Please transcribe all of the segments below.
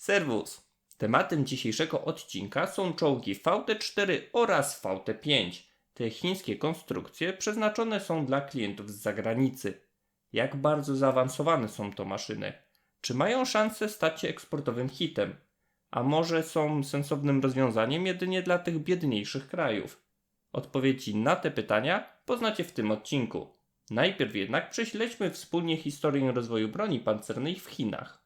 Serwus! Tematem dzisiejszego odcinka są czołgi VT4 oraz VT5. Te chińskie konstrukcje przeznaczone są dla klientów z zagranicy. Jak bardzo zaawansowane są to maszyny? Czy mają szansę stać się eksportowym hitem? A może są sensownym rozwiązaniem jedynie dla tych biedniejszych krajów? Odpowiedzi na te pytania poznacie w tym odcinku. Najpierw jednak prześledźmy wspólnie historię rozwoju broni pancernej w Chinach.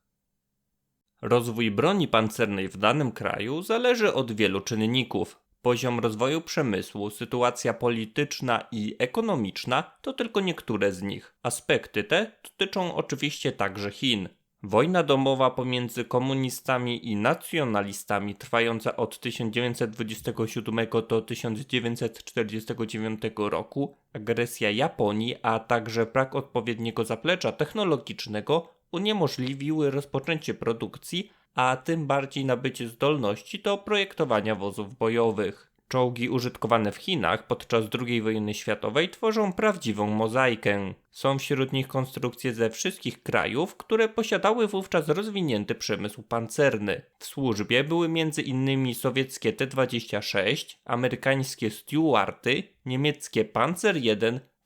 Rozwój broni pancernej w danym kraju zależy od wielu czynników. Poziom rozwoju przemysłu, sytuacja polityczna i ekonomiczna to tylko niektóre z nich. Aspekty te dotyczą oczywiście także Chin. Wojna domowa pomiędzy komunistami i nacjonalistami trwająca od 1927 do 1949 roku, agresja Japonii, a także brak odpowiedniego zaplecza technologicznego uniemożliwiły rozpoczęcie produkcji, a tym bardziej nabycie zdolności do projektowania wozów bojowych. Czołgi użytkowane w Chinach podczas II wojny światowej tworzą prawdziwą mozaikę. Są wśród nich konstrukcje ze wszystkich krajów, które posiadały wówczas rozwinięty przemysł pancerny. W służbie były m.in. sowieckie T-26, amerykańskie Stewarty, niemieckie Panzer I,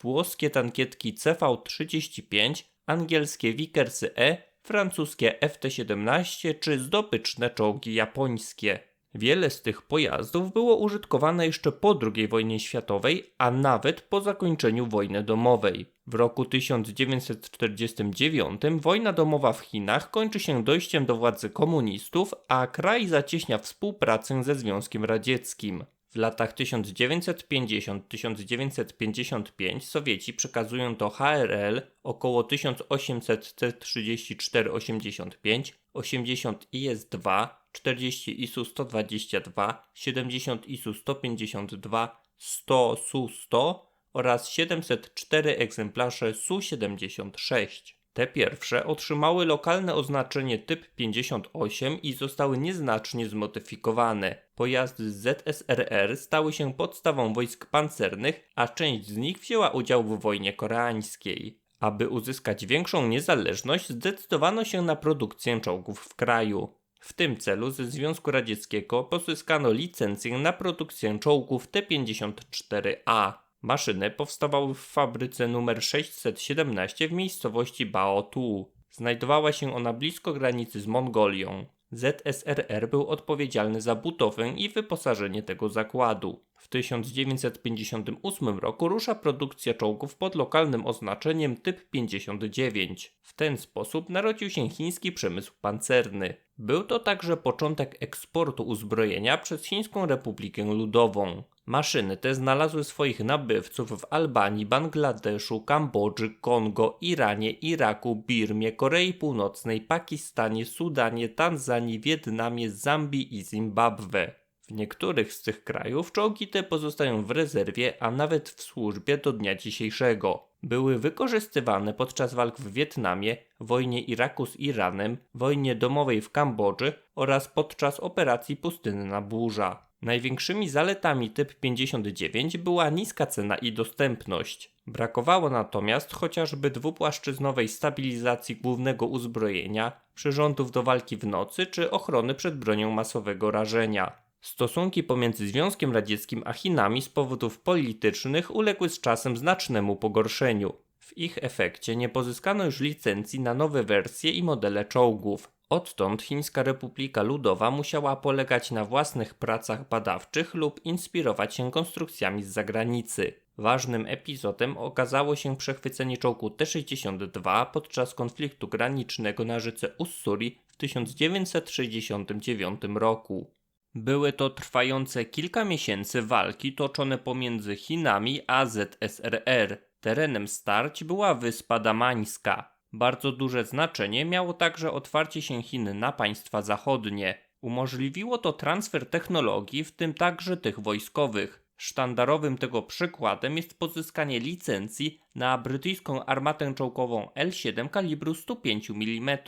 włoskie tankietki CV-35, angielskie Vickersy E, francuskie FT-17 czy zdobyczne czołgi japońskie. Wiele z tych pojazdów było użytkowane jeszcze po II wojnie światowej, a nawet po zakończeniu wojny domowej. W roku 1949 wojna domowa w Chinach kończy się dojściem do władzy komunistów, a kraj zacieśnia współpracę ze Związkiem Radzieckim. W latach 1950-1955 Sowieci przekazują do HRL około 1800 T-34-85, 80 IS-2, 40 ISU-122, 70 ISU-152, 100 Su-100 oraz 704 egzemplarze Su-76. Te pierwsze otrzymały lokalne oznaczenie typ 58 i zostały nieznacznie zmodyfikowane. Pojazdy ZSRR stały się podstawą wojsk pancernych, a część z nich wzięła udział w wojnie koreańskiej. Aby uzyskać większą niezależność, zdecydowano się na produkcję czołgów w kraju. W tym celu ze Związku Radzieckiego pozyskano licencję na produkcję czołgów T-54A. Maszyny powstawały w fabryce nr 617 w miejscowości Baotu. Znajdowała się ona blisko granicy z Mongolią. ZSRR był odpowiedzialny za budowę i wyposażenie tego zakładu. W 1958 roku rusza produkcja czołgów pod lokalnym oznaczeniem typ 59. W ten sposób narodził się chiński przemysł pancerny. Był to także początek eksportu uzbrojenia przez Chińską Republikę Ludową. Maszyny te znalazły swoich nabywców w Albanii, Bangladeszu, Kambodży, Kongo, Iranie, Iraku, Birmie, Korei Północnej, Pakistanie, Sudanie, Tanzanii, Wietnamie, Zambii i Zimbabwe. W niektórych z tych krajów czołgi te pozostają w rezerwie, a nawet w służbie do dnia dzisiejszego. Były wykorzystywane podczas walk w Wietnamie, wojnie Iraku z Iranem, wojnie domowej w Kambodży oraz podczas operacji Pustynna Burza. Największymi zaletami typ 59 była niska cena i dostępność. Brakowało natomiast chociażby dwupłaszczyznowej stabilizacji głównego uzbrojenia, przyrządów do walki w nocy czy ochrony przed bronią masowego rażenia. Stosunki pomiędzy Związkiem Radzieckim a Chinami z powodów politycznych uległy z czasem znacznemu pogorszeniu. W ich efekcie nie pozyskano już licencji na nowe wersje i modele czołgów. Odtąd Chińska Republika Ludowa musiała polegać na własnych pracach badawczych lub inspirować się konstrukcjami z zagranicy. Ważnym epizodem okazało się przechwycenie czołgu T-62 podczas konfliktu granicznego na rzece Ussuri w 1969 roku. Były to trwające kilka miesięcy walki toczone pomiędzy Chinami a ZSRR. Terenem starć była wyspa Damańska. Bardzo duże znaczenie miało także otwarcie się Chin na państwa zachodnie. Umożliwiło to transfer technologii, w tym także tych wojskowych. Sztandarowym tego przykładem jest pozyskanie licencji na brytyjską armatę czołgową L7 kalibru 105 mm.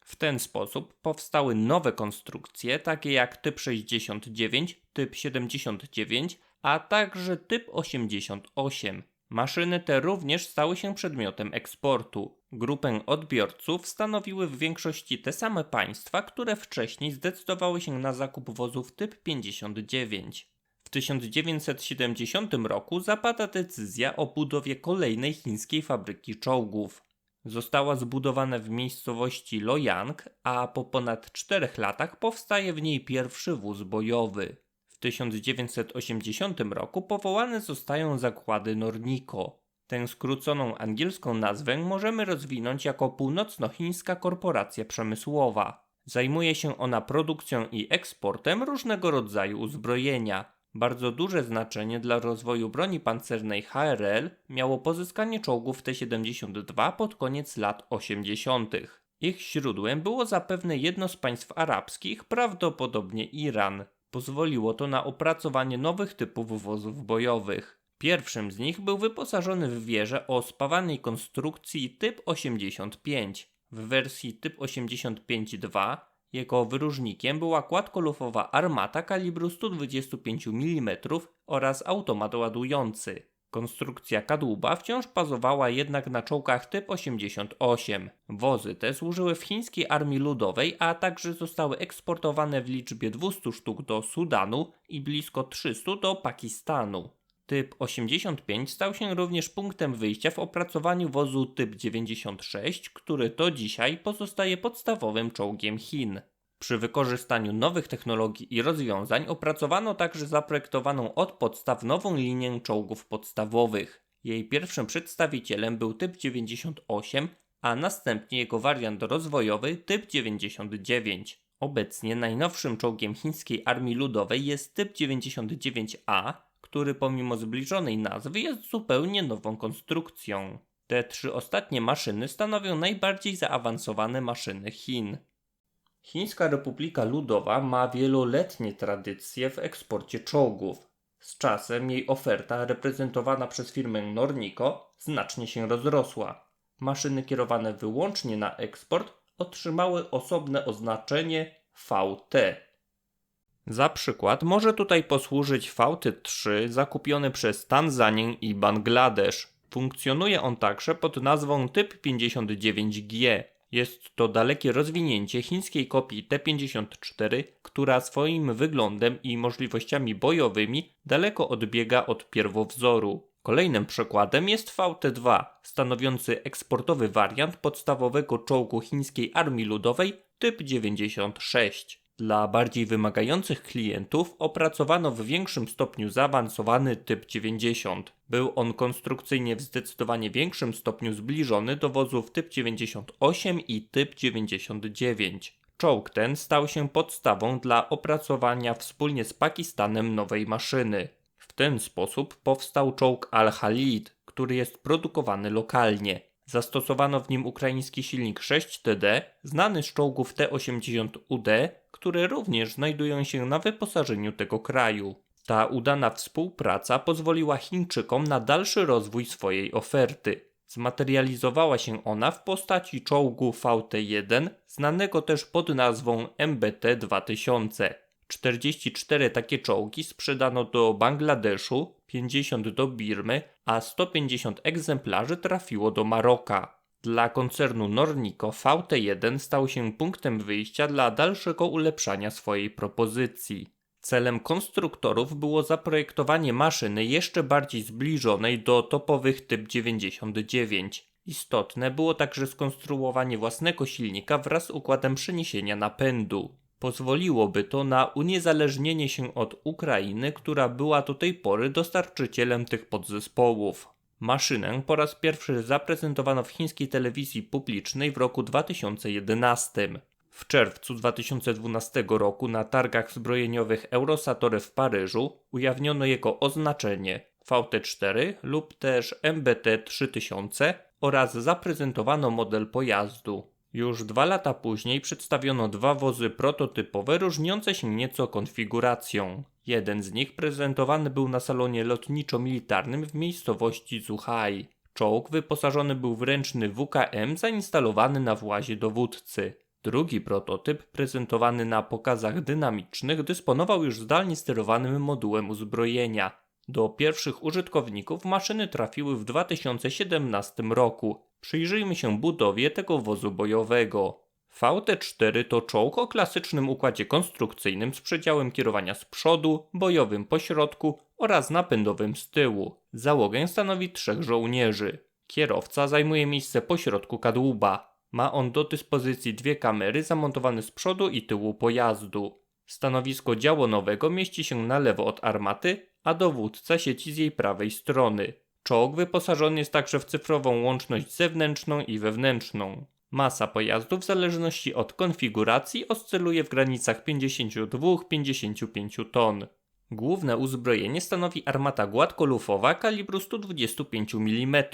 W ten sposób powstały nowe konstrukcje, takie jak typ 69, typ 79, a także typ 88. Maszyny te również stały się przedmiotem eksportu. Grupę odbiorców stanowiły w większości te same państwa, które wcześniej zdecydowały się na zakup wozów typ 59. W 1970 roku zapada decyzja o budowie kolejnej chińskiej fabryki czołgów. Została zbudowana w miejscowości Loyang, a po ponad 4 latach powstaje w niej pierwszy wóz bojowy. W 1980 roku powołane zostają zakłady Nornico. Tę skróconą angielską nazwę możemy rozwinąć jako Północnochińska Korporacja Przemysłowa. Zajmuje się ona produkcją i eksportem różnego rodzaju uzbrojenia. Bardzo duże znaczenie dla rozwoju broni pancernej HRL miało pozyskanie czołgów T-72 pod koniec lat 80. Ich źródłem było zapewne jedno z państw arabskich, prawdopodobnie Iran. Pozwoliło to na opracowanie nowych typów wozów bojowych. Pierwszym z nich był wyposażony w wieżę o spawanej konstrukcji typ 85. W wersji typ 85-2 jego wyróżnikiem była kładkolufowa armata kalibru 125 mm oraz automat ładujący. Konstrukcja kadłuba wciąż bazowała jednak na czołgach typ 88. Wozy te służyły w chińskiej armii ludowej, a także zostały eksportowane w liczbie 200 sztuk do Sudanu i blisko 300 do Pakistanu. Typ 85 stał się również punktem wyjścia w opracowaniu wozu typ 96, który do dzisiaj pozostaje podstawowym czołgiem Chin. Przy wykorzystaniu nowych technologii i rozwiązań opracowano także zaprojektowaną od podstaw nową linię czołgów podstawowych. Jej pierwszym przedstawicielem był typ 98, a następnie jego wariant rozwojowy typ 99. Obecnie najnowszym czołgiem chińskiej armii ludowej jest typ 99A, który pomimo zbliżonej nazwy jest zupełnie nową konstrukcją. Te trzy ostatnie maszyny stanowią najbardziej zaawansowane maszyny Chin. Chińska Republika Ludowa ma wieloletnie tradycje w eksporcie czołgów. Z czasem jej oferta, reprezentowana przez firmę Nornico, znacznie się rozrosła. Maszyny kierowane wyłącznie na eksport otrzymały osobne oznaczenie VT. Za przykład może tutaj posłużyć VT-3 zakupiony przez Tanzanię i Bangladesz. Funkcjonuje on także pod nazwą typ 59G. Jest to dalekie rozwinięcie chińskiej kopii T-54, która swoim wyglądem i możliwościami bojowymi daleko odbiega od pierwowzoru. Kolejnym przykładem jest VT-2, stanowiący eksportowy wariant podstawowego czołgu chińskiej armii ludowej typ 96. Dla bardziej wymagających klientów opracowano w większym stopniu zaawansowany typ 90. Był on konstrukcyjnie w zdecydowanie większym stopniu zbliżony do wozów typ 98 i typ 99. Czołg ten stał się podstawą dla opracowania wspólnie z Pakistanem nowej maszyny. W ten sposób powstał czołg Al-Khalid, który jest produkowany lokalnie. Zastosowano w nim ukraiński silnik 6TD, znany z czołgów T-80UD, które również znajdują się na wyposażeniu tego kraju. Ta udana współpraca pozwoliła Chińczykom na dalszy rozwój swojej oferty. Zmaterializowała się ona w postaci czołgu VT-1, znanego też pod nazwą MBT-2000. 44 takie czołgi sprzedano do Bangladeszu, 50 do Birmy, a 150 egzemplarzy trafiło do Maroka. Dla koncernu Nornico VT1 stał się punktem wyjścia dla dalszego ulepszania swojej propozycji. Celem konstruktorów było zaprojektowanie maszyny jeszcze bardziej zbliżonej do topowych typ 99. Istotne było także skonstruowanie własnego silnika wraz z układem przeniesienia napędu. Pozwoliłoby to na uniezależnienie się od Ukrainy, która była do tej pory dostarczycielem tych podzespołów. Maszynę po raz pierwszy zaprezentowano w chińskiej telewizji publicznej w roku 2011. W czerwcu 2012 roku na targach zbrojeniowych Eurosatory w Paryżu ujawniono jego oznaczenie VT4 lub też MBT 3000 oraz zaprezentowano model pojazdu. Już dwa lata później przedstawiono dwa wozy prototypowe różniące się nieco konfiguracją. Jeden z nich prezentowany był na salonie lotniczo-militarnym w miejscowości Zuhai. Czołg wyposażony był w ręczny WKM zainstalowany na włazie dowódcy. Drugi prototyp, prezentowany na pokazach dynamicznych, dysponował już zdalnie sterowanym modułem uzbrojenia. Do pierwszych użytkowników maszyny trafiły w 2017 roku. Przyjrzyjmy się budowie tego wozu bojowego. VT-4 to czołg o klasycznym układzie konstrukcyjnym z przedziałem kierowania z przodu, bojowym po środku oraz napędowym z tyłu. Załogę stanowi trzech żołnierzy. Kierowca zajmuje miejsce po środku kadłuba. Ma on do dyspozycji dwie kamery zamontowane z przodu i tyłu pojazdu. Stanowisko działonowego mieści się na lewo od armaty, a dowódca sieci z jej prawej strony. Czołg wyposażony jest także w cyfrową łączność zewnętrzną i wewnętrzną. Masa pojazdu w zależności od konfiguracji oscyluje w granicach 52-55 ton. Główne uzbrojenie stanowi armata gładkolufowa kalibru 125 mm.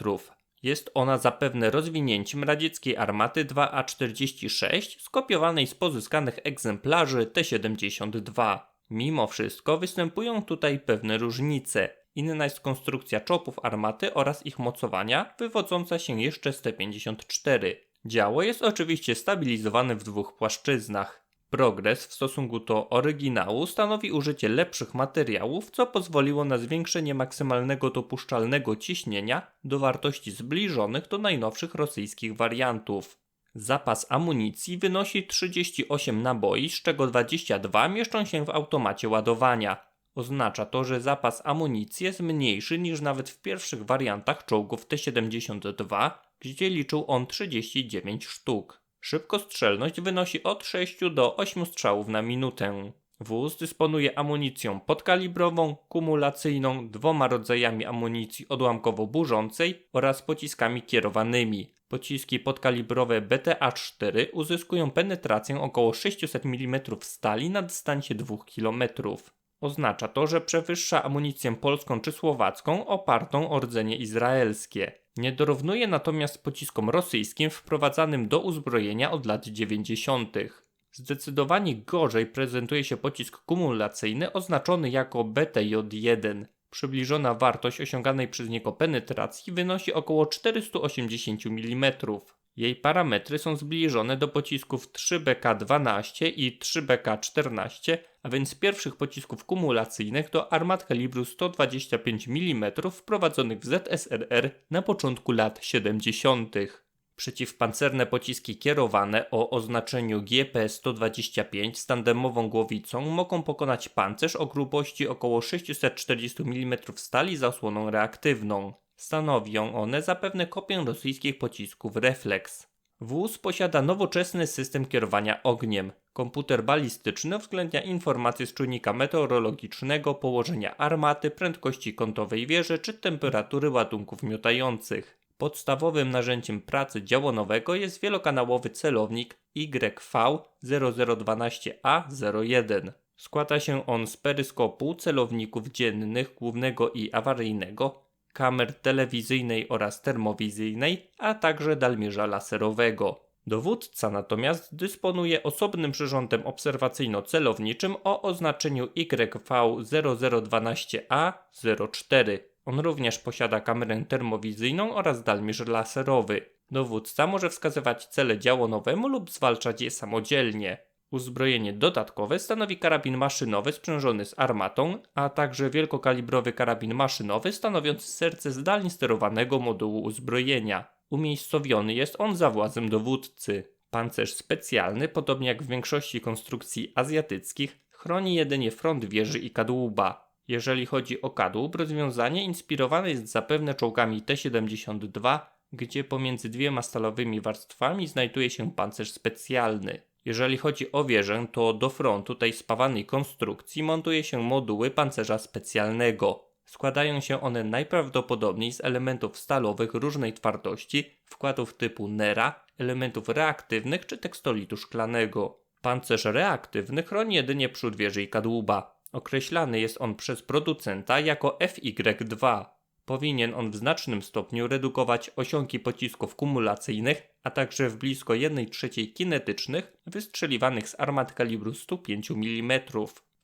Jest ona zapewne rozwinięciem radzieckiej armaty 2A46 skopiowanej z pozyskanych egzemplarzy T-72. Mimo wszystko występują tutaj pewne różnice. Inna jest konstrukcja czopów armaty oraz ich mocowania, wywodząca się jeszcze z T-54. Działo jest oczywiście stabilizowane w dwóch płaszczyznach. Progres w stosunku do oryginału stanowi użycie lepszych materiałów, co pozwoliło na zwiększenie maksymalnego dopuszczalnego ciśnienia do wartości zbliżonych do najnowszych rosyjskich wariantów. Zapas amunicji wynosi 38 naboi, z czego 22 mieszczą się w automacie ładowania. Oznacza to, że zapas amunicji jest mniejszy niż nawet w pierwszych wariantach czołgów T-72, gdzie liczył on 39 sztuk. Szybkostrzelność wynosi od 6 do 8 strzałów na minutę. Wóz dysponuje amunicją podkalibrową, kumulacyjną, dwoma rodzajami amunicji odłamkowo-burzącej oraz pociskami kierowanymi. Pociski podkalibrowe BTA-4 uzyskują penetrację około 600 mm stali na dystansie 2 km. Oznacza to, że przewyższa amunicję polską czy słowacką opartą o rdzenie izraelskie. Nie dorównuje natomiast pociskom rosyjskim wprowadzanym do uzbrojenia od lat 90. Zdecydowanie gorzej prezentuje się pocisk kumulacyjny oznaczony jako BTJ-1. Przybliżona wartość osiąganej przez niego penetracji wynosi około 480 mm. Jej parametry są zbliżone do pocisków 3BK12 i 3BK14, a więc pierwszych pocisków kumulacyjnych do armat kalibru 125 mm wprowadzonych w ZSRR na początku lat 70. Przeciwpancerne pociski kierowane o oznaczeniu GP-125 z tandemową głowicą mogą pokonać pancerz o grubości około 640 mm stali za osłoną reaktywną. Stanowią one zapewne kopię rosyjskich pocisków Reflex. Wóz posiada nowoczesny system kierowania ogniem. Komputer balistyczny uwzględnia informacje z czujnika meteorologicznego, położenia armaty, prędkości kątowej wieży czy temperatury ładunków miotających. Podstawowym narzędziem pracy działonowego jest wielokanałowy celownik YV0012A01. Składa się on z peryskopu, celowników dziennych, głównego i awaryjnego, kamer telewizyjnej oraz termowizyjnej, a także dalmierza laserowego. Dowódca natomiast dysponuje osobnym przyrządem obserwacyjno-celowniczym o oznaczeniu YV0012A04. On również posiada kamerę termowizyjną oraz dalmierz laserowy. Dowódca może wskazywać cele działonowemu lub zwalczać je samodzielnie. Uzbrojenie dodatkowe stanowi karabin maszynowy sprzężony z armatą, a także wielkokalibrowy karabin maszynowy stanowiący serce zdalnie sterowanego modułu uzbrojenia. Umiejscowiony jest on za władzem dowódcy. Pancerz specjalny, podobnie jak w większości konstrukcji azjatyckich, chroni jedynie front wieży i kadłuba. Jeżeli chodzi o kadłub, rozwiązanie inspirowane jest zapewne czołgami T-72, gdzie pomiędzy dwiema stalowymi warstwami znajduje się pancerz specjalny. Jeżeli chodzi o wieżę, to do frontu tej spawanej konstrukcji montuje się moduły pancerza specjalnego. Składają się one najprawdopodobniej z elementów stalowych różnej twardości, wkładów typu Nera, elementów reaktywnych czy tekstolitu szklanego. Pancerz reaktywny chroni jedynie przód wieży i kadłuba. Określany jest on przez producenta jako FY2. Powinien on w znacznym stopniu redukować osiągi pocisków kumulacyjnych, a także w blisko 1 trzeciej kinetycznych wystrzeliwanych z armat kalibru 105 mm.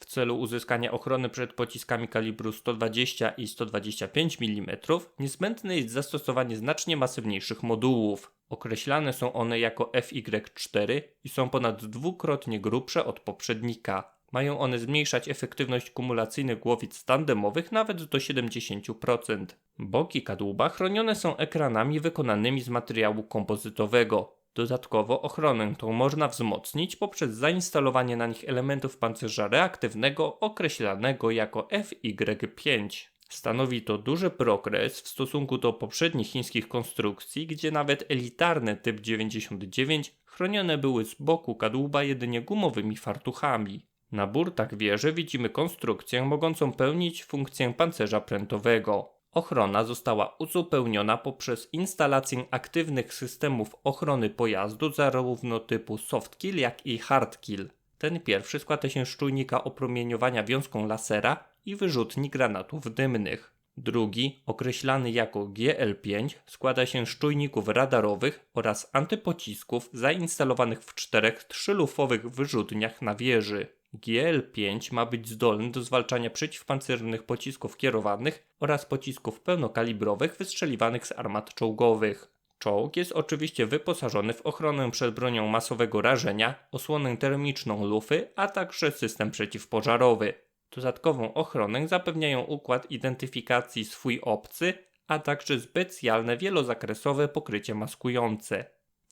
W celu uzyskania ochrony przed pociskami kalibru 120 i 125 mm niezbędne jest zastosowanie znacznie masywniejszych modułów. Określane są one jako FY4 i są ponad dwukrotnie grubsze od poprzednika. Mają one zmniejszać efektywność kumulacyjnych głowic tandemowych nawet do 70%. Boki kadłuba chronione są ekranami wykonanymi z materiału kompozytowego. Dodatkowo ochronę tą można wzmocnić poprzez zainstalowanie na nich elementów pancerza reaktywnego określanego jako FY5. Stanowi to duży progres w stosunku do poprzednich chińskich konstrukcji, gdzie nawet elitarne typ 99 chronione były z boku kadłuba jedynie gumowymi fartuchami. Na burtach wieży widzimy konstrukcję mogącą pełnić funkcję pancerza prętowego. Ochrona została uzupełniona poprzez instalację aktywnych systemów ochrony pojazdu zarówno typu softkill jak i hardkill. Ten pierwszy składa się z czujnika opromieniowania wiązką lasera i wyrzutni granatów dymnych. Drugi, określany jako GL5, składa się z czujników radarowych oraz antypocisków zainstalowanych w czterech trzylufowych wyrzutniach na wieży. GL5 ma być zdolny do zwalczania przeciwpancernych pocisków kierowanych oraz pocisków pełnokalibrowych wystrzeliwanych z armat czołgowych. Czołg jest oczywiście wyposażony w ochronę przed bronią masowego rażenia, osłonę termiczną lufy, a także system przeciwpożarowy. Dodatkową ochronę zapewniają układ identyfikacji swój obcy, a także specjalne wielozakresowe pokrycie maskujące.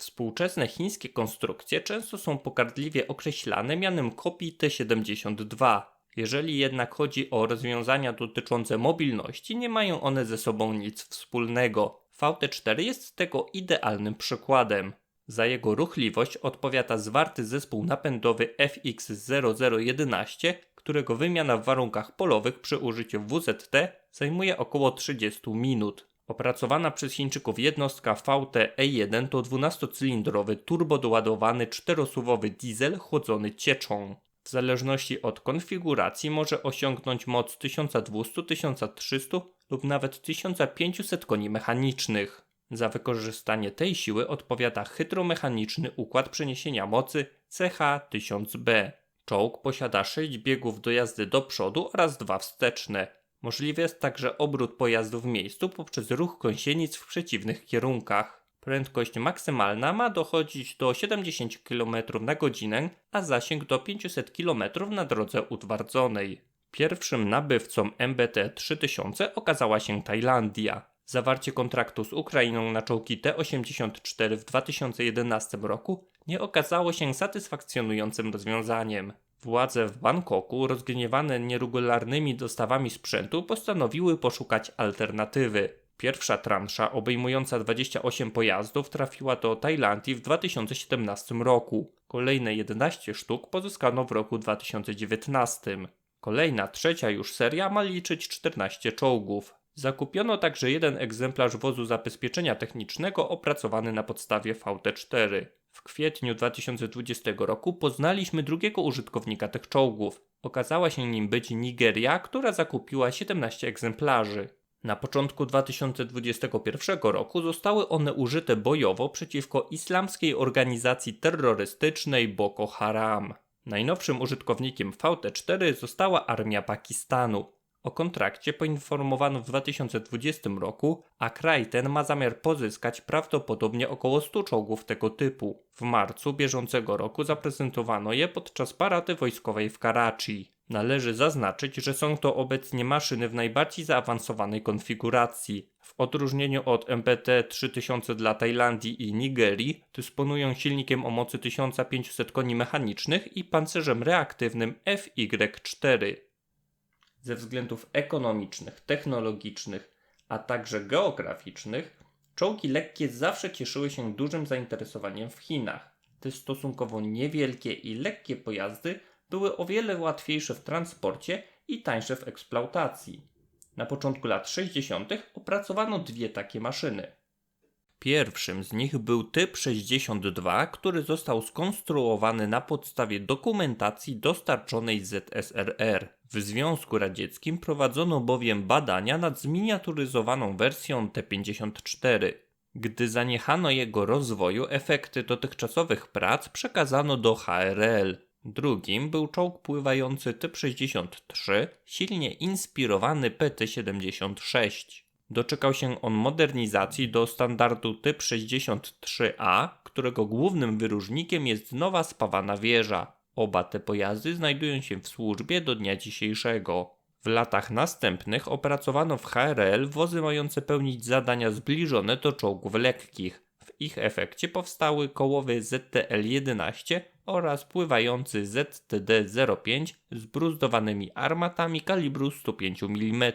Współczesne chińskie konstrukcje często są pogardliwie określane mianem kopii T-72. Jeżeli jednak chodzi o rozwiązania dotyczące mobilności, nie mają one ze sobą nic wspólnego. VT4 jest tego idealnym przykładem. Za jego ruchliwość odpowiada zwarty zespół napędowy FX0011, którego wymiana w warunkach polowych przy użyciu WZT zajmuje około 30 minut. Opracowana przez Chińczyków jednostka VT-E1 to 12-cylindrowy turbodoładowany czterosuwowy diesel chłodzony cieczą. W zależności od konfiguracji może osiągnąć moc 1200, 1300 lub nawet 1500 koni mechanicznych. Za wykorzystanie tej siły odpowiada hydromechaniczny układ przeniesienia mocy CH-1000B. Czołg posiada 6 biegów do jazdy do przodu oraz dwa wsteczne. Możliwy jest także obrót pojazdu w miejscu poprzez ruch gąsienic w przeciwnych kierunkach. Prędkość maksymalna ma dochodzić do 70 km na godzinę, a zasięg do 500 km na drodze utwardzonej. Pierwszym nabywcą MBT 3000 okazała się Tajlandia. Zawarcie kontraktu z Ukrainą na czołgi T-84 w 2011 roku nie okazało się satysfakcjonującym rozwiązaniem. Władze w Bangkoku, rozgniewane nieregularnymi dostawami sprzętu, postanowiły poszukać alternatywy. Pierwsza transza, obejmująca 28 pojazdów, trafiła do Tajlandii w 2017 roku. Kolejne 11 sztuk pozyskano w roku 2019. Kolejna, trzecia już seria ma liczyć 14 czołgów. Zakupiono także jeden egzemplarz wozu zabezpieczenia technicznego opracowany na podstawie VT4. W kwietniu 2020 roku poznaliśmy drugiego użytkownika tych czołgów. Okazała się nim być Nigeria, która zakupiła 17 egzemplarzy. Na początku 2021 roku zostały one użyte bojowo przeciwko islamskiej organizacji terrorystycznej Boko Haram. Najnowszym użytkownikiem VT4 została armia Pakistanu. O kontrakcie poinformowano w 2020 roku, a kraj ten ma zamiar pozyskać prawdopodobnie około 100 czołgów tego typu. W marcu bieżącego roku zaprezentowano je podczas parady wojskowej w Karachi. Należy zaznaczyć, że są to obecnie maszyny w najbardziej zaawansowanej konfiguracji. W odróżnieniu od MPT 3000 dla Tajlandii i Nigerii, dysponują silnikiem o mocy 1500 koni mechanicznych i pancerzem reaktywnym FY4 ze względów ekonomicznych, technologicznych, a także geograficznych, czołgi lekkie zawsze cieszyły się dużym zainteresowaniem w Chinach. Te stosunkowo niewielkie i lekkie pojazdy były o wiele łatwiejsze w transporcie i tańsze w eksploatacji. Na początku lat 60. opracowano dwie takie maszyny. Pierwszym z nich był typ 62, który został skonstruowany na podstawie dokumentacji dostarczonej ZSRR. W Związku Radzieckim prowadzono bowiem badania nad zminiaturyzowaną wersją T-54. Gdy zaniechano jego rozwoju, efekty dotychczasowych prac przekazano do HRL. Drugim był czołg pływający T-63, silnie inspirowany PT-76. Doczekał się on modernizacji do standardu typ 63A, którego głównym wyróżnikiem jest nowa spawana wieża. Oba te pojazdy znajdują się w służbie do dnia dzisiejszego. W latach następnych opracowano w HRL wozy mające pełnić zadania zbliżone do czołgów lekkich. W ich efekcie powstały kołowy ZTL-11 oraz pływający ZTD-05 z bruzdowanymi armatami kalibru 105 mm.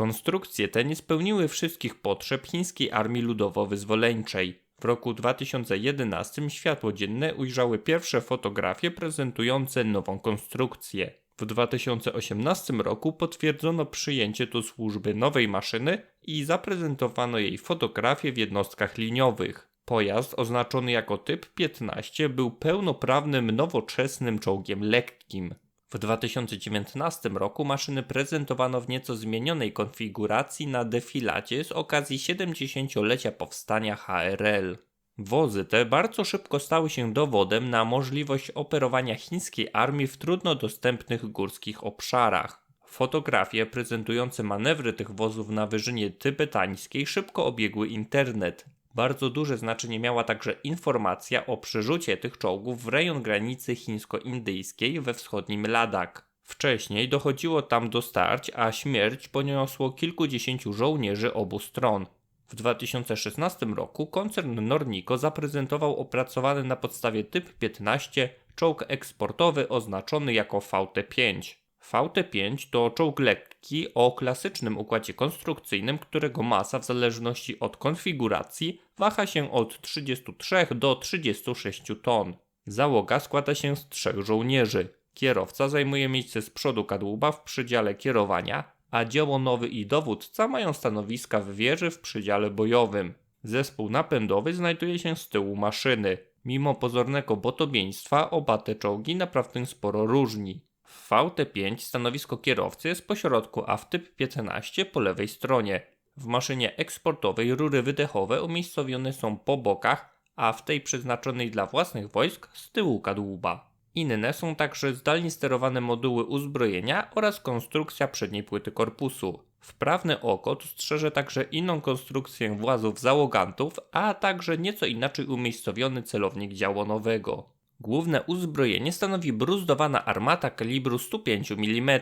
Konstrukcje te nie spełniły wszystkich potrzeb chińskiej armii ludowo-wyzwoleńczej. W roku 2011 światło dzienne ujrzały pierwsze fotografie prezentujące nową konstrukcję. W 2018 roku potwierdzono przyjęcie do służby nowej maszyny i zaprezentowano jej fotografię w jednostkach liniowych. Pojazd oznaczony jako typ 15 był pełnoprawnym, nowoczesnym czołgiem lekkim. W 2019 roku maszyny prezentowano w nieco zmienionej konfiguracji na defilacie z okazji 70-lecia powstania HRL. Wozy te bardzo szybko stały się dowodem na możliwość operowania chińskiej armii w trudno dostępnych górskich obszarach. Fotografie prezentujące manewry tych wozów na wyżynie tybetańskiej szybko obiegły internet. Bardzo duże znaczenie miała także informacja o przerzucie tych czołgów w rejon granicy chińsko-indyjskiej we wschodnim Ladak. Wcześniej dochodziło tam do starć, a śmierć poniosło kilkudziesięciu żołnierzy obu stron. W 2016 roku koncern Nornico zaprezentował opracowany na podstawie typ 15 czołg eksportowy oznaczony jako VT5. VT5 to czołg lekki o klasycznym układzie konstrukcyjnym, którego masa w zależności od konfiguracji waha się od 33 do 36 ton. Załoga składa się z trzech żołnierzy. Kierowca zajmuje miejsce z przodu kadłuba w przydziale kierowania, a dziełonowy i dowódca mają stanowiska w wieży w przydziale bojowym. Zespół napędowy znajduje się z tyłu maszyny. Mimo pozornego botobieństwa oba te czołgi naprawdę sporo różni. W VT5 stanowisko kierowcy jest pośrodku, a w typ 15 po lewej stronie. W maszynie eksportowej rury wydechowe umiejscowione są po bokach, a w tej przeznaczonej dla własnych wojsk z tyłu kadłuba. Inne są także zdalnie sterowane moduły uzbrojenia oraz konstrukcja przedniej płyty korpusu. Wprawne oko dostrzeże także inną konstrukcję włazów załogantów, a także nieco inaczej umiejscowiony celownik działonowego. Główne uzbrojenie stanowi bruzdowana armata kalibru 105 mm.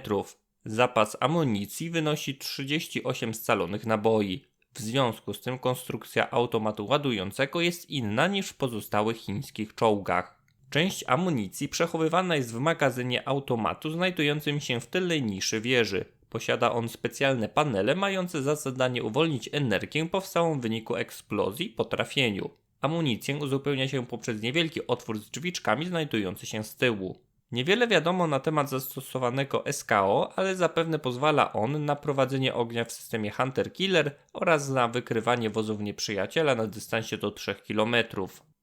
Zapas amunicji wynosi 38 scalonych naboi. W związku z tym konstrukcja automatu ładującego jest inna niż w pozostałych chińskich czołgach. Część amunicji przechowywana jest w magazynie automatu znajdującym się w tylnej niszy wieży. Posiada on specjalne panele mające za zadanie uwolnić energię powstałą w wyniku eksplozji po trafieniu. Amunicję uzupełnia się poprzez niewielki otwór z drzwiczkami znajdujący się z tyłu. Niewiele wiadomo na temat zastosowanego SKO, ale zapewne pozwala on na prowadzenie ognia w systemie Hunter-Killer oraz na wykrywanie wozów nieprzyjaciela na dystansie do 3 km.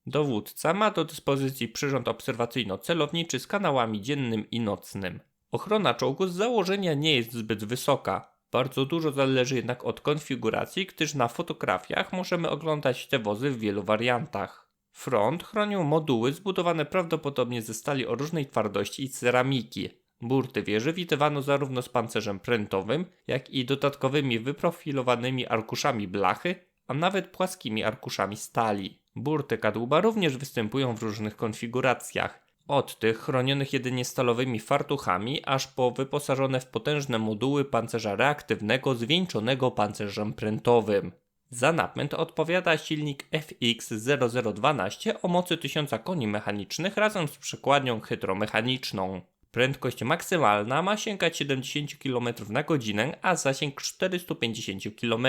Dowódca ma do dyspozycji przyrząd obserwacyjno-celowniczy z kanałami dziennym i nocnym. Ochrona czołgu z założenia nie jest zbyt wysoka. Bardzo dużo zależy jednak od konfiguracji, gdyż na fotografiach możemy oglądać te wozy w wielu wariantach. Front chronią moduły zbudowane prawdopodobnie ze stali o różnej twardości i ceramiki. Burty wieży witywano zarówno z pancerzem prętowym, jak i dodatkowymi wyprofilowanymi arkuszami blachy, a nawet płaskimi arkuszami stali. Burty kadłuba również występują w różnych konfiguracjach. Od tych chronionych jedynie stalowymi fartuchami, aż po wyposażone w potężne moduły pancerza reaktywnego zwieńczonego pancerzem prętowym. Za napęd odpowiada silnik FX0012 o mocy 1000 koni mechanicznych razem z przekładnią hydromechaniczną. Prędkość maksymalna ma sięgać 70 km na godzinę, a zasięg 450 km.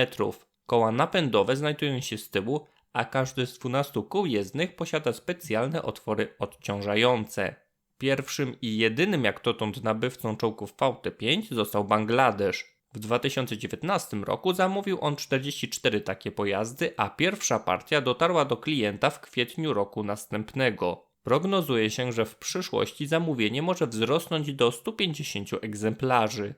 Koła napędowe znajdują się z tyłu, a każdy z 12 kół jezdnych posiada specjalne otwory odciążające. Pierwszym i jedynym jak dotąd nabywcą czołgów VT5 został Bangladesz. W 2019 roku zamówił on 44 takie pojazdy, a pierwsza partia dotarła do klienta w kwietniu roku następnego. Prognozuje się, że w przyszłości zamówienie może wzrosnąć do 150 egzemplarzy.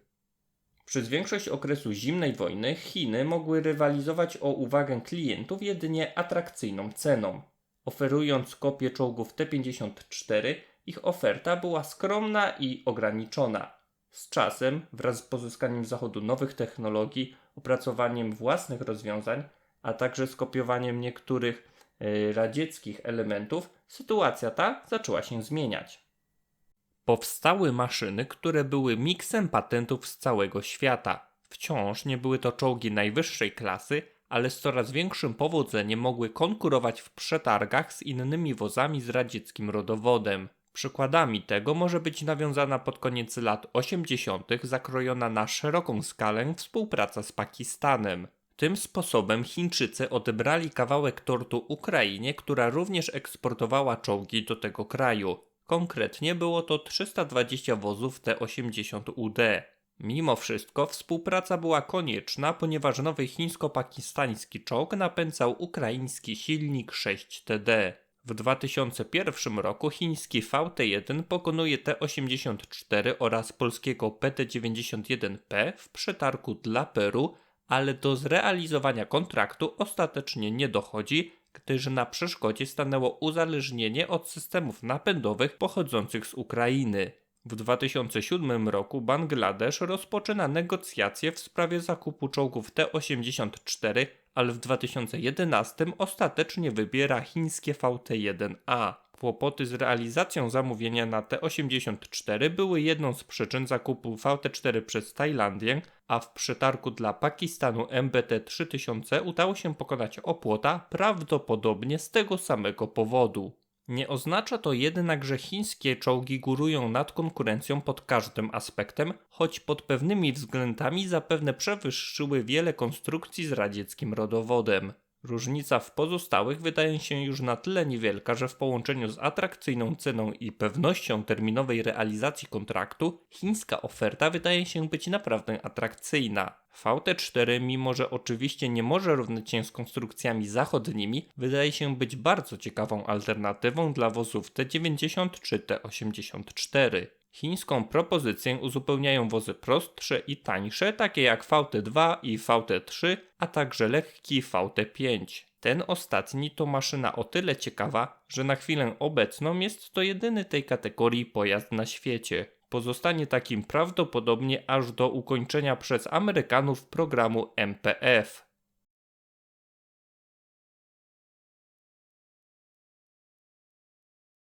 Przez większość okresu zimnej wojny Chiny mogły rywalizować o uwagę klientów jedynie atrakcyjną ceną. Oferując kopie czołgów T-54, ich oferta była skromna i ograniczona. Z czasem, wraz z pozyskaniem zachodu nowych technologii, opracowaniem własnych rozwiązań, a także skopiowaniem niektórych y, radzieckich elementów, sytuacja ta zaczęła się zmieniać. Powstały maszyny, które były miksem patentów z całego świata. Wciąż nie były to czołgi najwyższej klasy, ale z coraz większym powodzeniem mogły konkurować w przetargach z innymi wozami z radzieckim rodowodem. Przykładami tego może być nawiązana pod koniec lat 80. zakrojona na szeroką skalę współpraca z Pakistanem. Tym sposobem Chińczycy odebrali kawałek tortu Ukrainie, która również eksportowała czołgi do tego kraju. Konkretnie było to 320 wozów T-80UD. Mimo wszystko współpraca była konieczna, ponieważ nowy chińsko-pakistański czołg napędzał ukraiński silnik 6TD. W 2001 roku chiński VT-1 pokonuje T-84 oraz polskiego PT-91P w przetargu dla Peru, ale do zrealizowania kontraktu ostatecznie nie dochodzi, gdyż na przeszkodzie stanęło uzależnienie od systemów napędowych pochodzących z Ukrainy. W 2007 roku Bangladesz rozpoczyna negocjacje w sprawie zakupu czołgów T-84, ale w 2011 ostatecznie wybiera chińskie VT-1A. Kłopoty z realizacją zamówienia na T-84 były jedną z przyczyn zakupu VT-4 przez Tajlandię, a w przetargu dla Pakistanu MBT-3000 udało się pokonać opłota prawdopodobnie z tego samego powodu. Nie oznacza to jednak, że chińskie czołgi górują nad konkurencją pod każdym aspektem, choć pod pewnymi względami zapewne przewyższyły wiele konstrukcji z radzieckim rodowodem. Różnica w pozostałych wydaje się już na tyle niewielka, że w połączeniu z atrakcyjną ceną i pewnością terminowej realizacji kontraktu, chińska oferta wydaje się być naprawdę atrakcyjna. VT4, mimo że oczywiście nie może równać się z konstrukcjami zachodnimi, wydaje się być bardzo ciekawą alternatywą dla wozów T90 czy T84. Chińską propozycję uzupełniają wozy prostsze i tańsze, takie jak VT2 i VT3, a także lekki VT5. Ten ostatni to maszyna o tyle ciekawa, że na chwilę obecną jest to jedyny tej kategorii pojazd na świecie. Pozostanie takim prawdopodobnie aż do ukończenia przez Amerykanów programu MPF.